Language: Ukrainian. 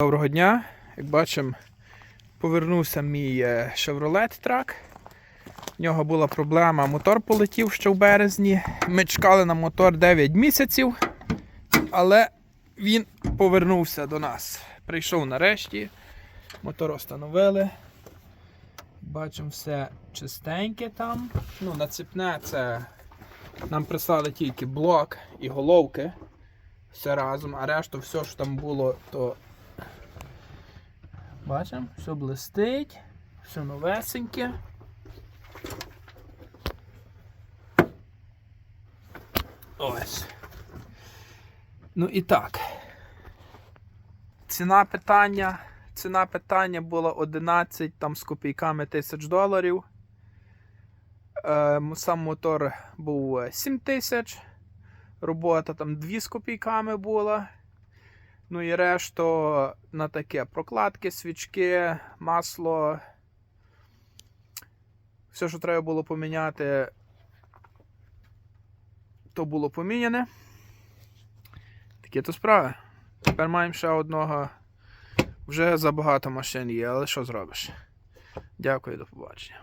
Доброго дня. Як бачимо, повернувся мій е, Chevrolet трак. В нього була проблема, мотор полетів ще в березні. Ми чекали на мотор 9 місяців, але він повернувся до нас. Прийшов нарешті. Мотор встановили. Бачимо все чистеньке там. Ну, нацепне це нам прислали тільки блок і головки. Все разом, а решту все, що там було, то Бачимо, все блистить, все новесеньке. Ось. Ну і так. Ціна питання. Ціна питання була 11 там з копійками тисяч доларів. Е, сам мотор був 7 тисяч. Робота там 2 з копійками була. Ну і решту на таке прокладки, свічки, масло. Все, що треба було поміняти, то було поміняне. Такі то справи. Тепер маємо ще одного. Вже забагато машин є, але що зробиш? Дякую, до побачення.